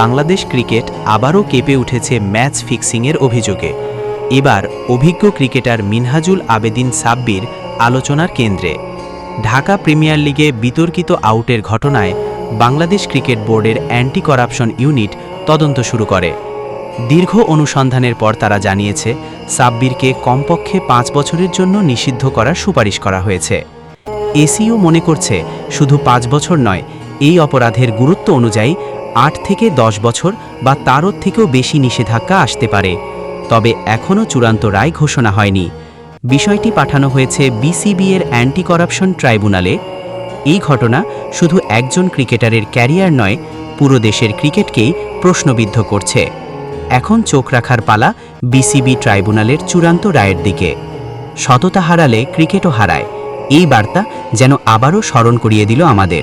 Bangladesh cricket আবারও কেঁপে উঠেছে ম্যাচ ফিক্সিংয়ের অভিযোগে। এবার অভিজ্ঞ ক্রিকেটার মিনহাজুল আবেদিন সাব্বির আলোচনার কেন্দ্রে। ঢাকা প্রিমিয়ার লিগে বিতর্কিত আউটের ঘটনায় বাংলাদেশ ক্রিকেট বোর্ডের অ্যান্টি করাপশন ইউনিট তদন্ত শুরু করে। দীর্ঘ অনুসন্ধানের পর তারা জানিয়েছে, সাব্বিরকে কমপক্ষে পাঁচ বছরের জন্য নিষিদ্ধ করার সুপারিশ করা হয়েছে। এসিও মনে করছে, শুধু পাঁচ বছর নয় এই অপরাধের গুরুত্ব অনুযায়ী আট থেকে দশ বছর বা তারও থেকেও বেশি নিষেধাজ্ঞা আসতে পারে। তবে এখনও চূড়ান্ত রায় ঘোষণা হয়নি। বিষয়টি পাঠানো হয়েছে বিসিবি এর অ্যান্টি করাপশন ট্রাইব্যুনালে। এই ঘটনা শুধু একজন ক্রিকেটারের ক্যারিয়ার নয়, পুরো দেশের ক্রিকেটকেই প্রশ্নবিদ্ধ করছে। এখন চোখ রাখার পালা বিসিবি ট্রাইব্যুনালের চূড়ান্ত রায়ের দিকে। সততা হারালে ক্রিকেটও হারায়। এই বার্তা যেন আবারও স্মরণ করিয়ে দিল আমাদের।